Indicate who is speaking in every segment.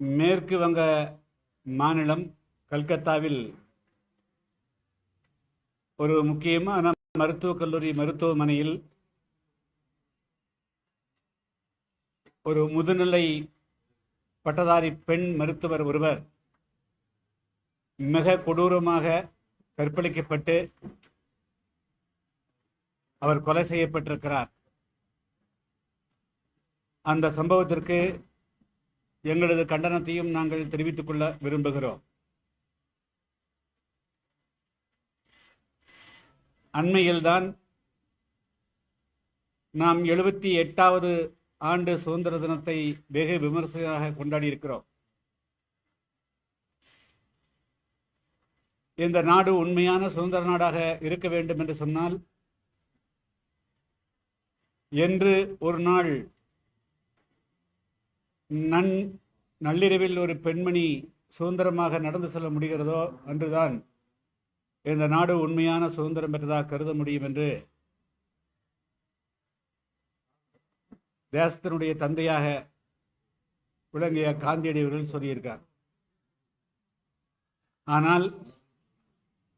Speaker 1: மேற்கு வங்க மாநிலம் கல்கத்தாவில் ஒரு முக்கியமான மருத்துவக் கல்லூரி மருத்துவமனையில் ஒரு முதுநிலை பட்டதாரி பெண் மருத்துவர் ஒருவர் மிக கொடூரமாக கற்பழிக்கப்பட்டு அவர் கொலை செய்யப்பட்டிருக்கிறார். அந்த சம்பவத்திற்கு எங்களது கண்டனத்தையும் நாங்கள் தெரிவித்துக் கொள்ள விரும்புகிறோம். அண்மையில்தான் நாம் எழுபத்தி எட்டாவது ஆண்டு சுதந்திர தினத்தை வெகு விமர்சையாக கொண்டாடி இருக்கிறோம் இந்த நாடு உண்மையான சுதந்திர நாடாக இருக்க வேண்டும் என்று சொன்னால் என்று ஒரு நாள் நன் நள்ளிரவில் ஒரு பெண்மணி சுதந்திரமாக நடந்து செல்ல முடிகிறதோ அன்றுதான் இந்த நாடு உண்மையான சுதந்திரம் பெற்றதாக கருத முடியும் என்று தேசத்தினுடைய தந்தையாக விளங்கிய காந்தியடிவர்கள் சொல்லியிருக்கார். ஆனால்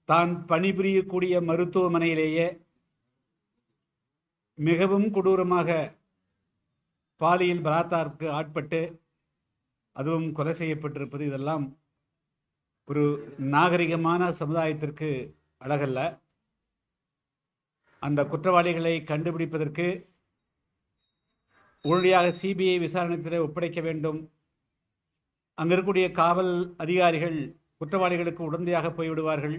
Speaker 1: தான் பணிபுரியக்கூடிய மருத்துவமனையிலேயே மிகவும் கொடூரமாக பாலியல் பலாத்காரத்துக்கு ஆட்பட்டு அதுவும் கொலை செய்யப்பட்டிருப்பது இதெல்லாம் ஒரு நாகரிகமான சமுதாயத்திற்கு அழகல்ல. அந்த குற்றவாளிகளை கண்டுபிடிப்பதற்கு உடனடியாக சிபிஐ விசாரணையத்தில் ஒப்படைக்க வேண்டும். அங்கே இருக்கக்கூடிய காவல் அதிகாரிகள் குற்றவாளிகளுக்கு உடந்தையாக போய்விடுவார்கள்.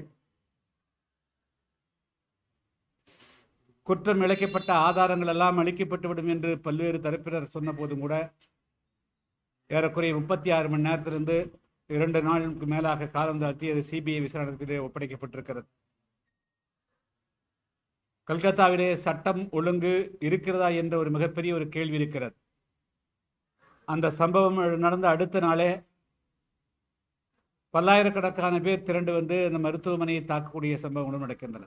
Speaker 1: குற்றம் இழைக்கப்பட்ட ஆதாரங்கள் எல்லாம் அளிக்கப்பட்டுவிடும் என்று பல்வேறு தரப்பினர் சொன்ன போதும் கூட ஏறக்குறைய முப்பத்தி ஆறு மணி நேரத்திலிருந்து இரண்டு நாளுக்கு மேலாக காலம் தாழ்த்தி அது சிபிஐ விசாரணத்திலே ஒப்படைக்கப்பட்டிருக்கிறது. கல்கத்தாவிலே சட்டம் ஒழுங்கு இருக்கிறதா என்ற ஒரு மிகப்பெரிய ஒரு கேள்வி இருக்கிறது. அந்த சம்பவம் நடந்த அடுத்த நாளே பல்லாயிரக்கணக்கான பேர் திரண்டு வந்து அந்த மருத்துவமனையை தாக்கக்கூடிய சம்பவங்களும் நடக்கின்றன.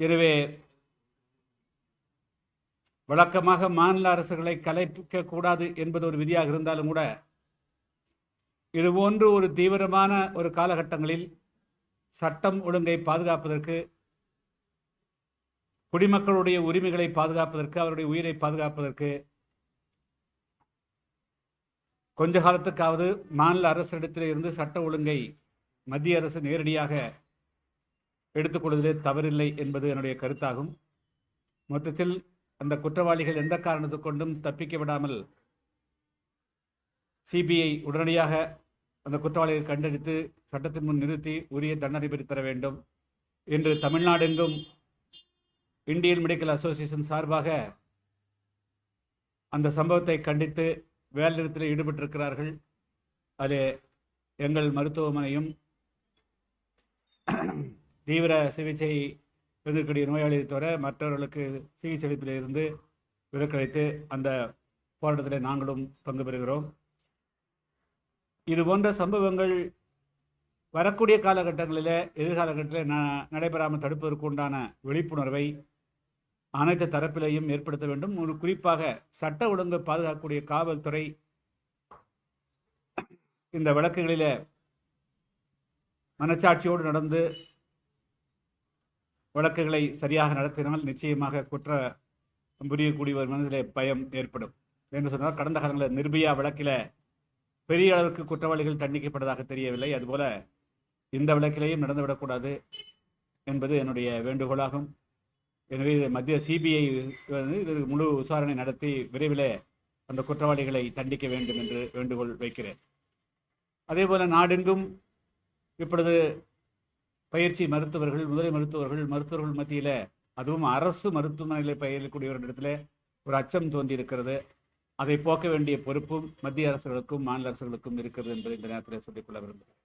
Speaker 1: எனவே வழக்கமாக மாநில அரசுகளை கலைப்பிக்க கூடாது என்பது ஒரு விதியாக இருந்தாலும் கூட இது போன்று ஒரு தீவிரமான ஒரு காலகட்டங்களில் சட்டம் ஒழுங்கை பாதுகாப்பதற்கு குடிமக்களுடைய உரிமைகளை பாதுகாப்பதற்கு அவருடைய உயிரை பாதுகாப்பதற்கு கொஞ்ச காலத்துக்காவது மாநில அரசிடத்தில் இருந்து சட்ட ஒழுங்கை மத்திய அரசு நேரடியாக எடுத்துக்கொள்வதிலே தவறில்லை என்பது என்னுடைய கருத்தாகும். மொத்தத்தில் அந்த குற்றவாளிகள் எந்த காரணத்து கொண்டும் தப்பிக்க விடாமல் சிபிஐ உடனடியாக அந்த குற்றவாளிகளை கண்டறித்து சட்டத்தின் முன் நிறுத்தி உரிய தண்டனை பெற்றுத்தர வேண்டும் இன்று தமிழ்நாடெங்கும் இந்தியன் மெடிக்கல் அசோசியேஷன் சார்பாக அந்த சம்பவத்தை கண்டித்து வேலைநிறுத்தத்தில் ஈடுபட்டிருக்கிறார்கள். அதில் எங்கள் மருத்துவமனையும் தீவிர சிகிச்சை இருக்கக்கூடிய நோயாளியை தவிர மற்றவர்களுக்கு சிகிச்சை அளிப்பில் இருந்து விலக்களித்து அந்த போராட்டத்தில் நாங்களும் பங்கு பெறுகிறோம். இது போன்ற சம்பவங்கள் வரக்கூடிய காலகட்டங்களில் எதிர்காலகட்டத்தில் ந நடைபெறாமல் தடுப்பதற்கு உண்டான விழிப்புணர்வை அனைத்து தரப்பிலையும் ஏற்படுத்த வேண்டும். ஒரு குறிப்பாக சட்ட ஒழுங்கு பாதுகாக்கக்கூடிய காவல்துறை இந்த வழக்குகளில் மனச்சாட்சியோடு நடந்து வழக்குகளை சரியாக நடத்தினால் நிச்சயமாக குற்ற புரியக்கூடியவர் மனதிலே பயம் ஏற்படும். என்று சொன்னால் கடந்த காலங்களில் நிர்பயா வழக்கில் பெரிய அளவுக்கு குற்றவாளிகள் தண்டிக்கப்பட்டதாக தெரியவில்லை. அதுபோல இந்த வழக்கிலேயும் நடந்துவிடக்கூடாது என்பது என்னுடைய வேண்டுகோளாகும். எனவே இது மத்திய சிபிஐ வந்து இது முழு விசாரணை நடத்தி விரைவில் அந்த குற்றவாளிகளை தண்டிக்க வேண்டும் என்று வேண்டுகோள் வைக்கிறேன். அதேபோல் நாடெங்கும் இப்பொழுது பயிற்சி மருத்துவர்கள் முதலை மருத்துவர்கள் மருத்துவர்கள் மத்தியில் அதுவும் அரசு மருத்துவமனையில் பயிலக்கூடியவர்களிடத்தில் ஒரு அச்சம் தோன்றி இருக்கிறது அதை போக்க வேண்டிய பொறுப்பும் மத்திய அரசுகளுக்கும் மாநில அரசுகளுக்கும் இருக்கிறது என்பதை இந்த நேரத்தில் சொல்லிக்கொள்ள விரும்புகிறேன்.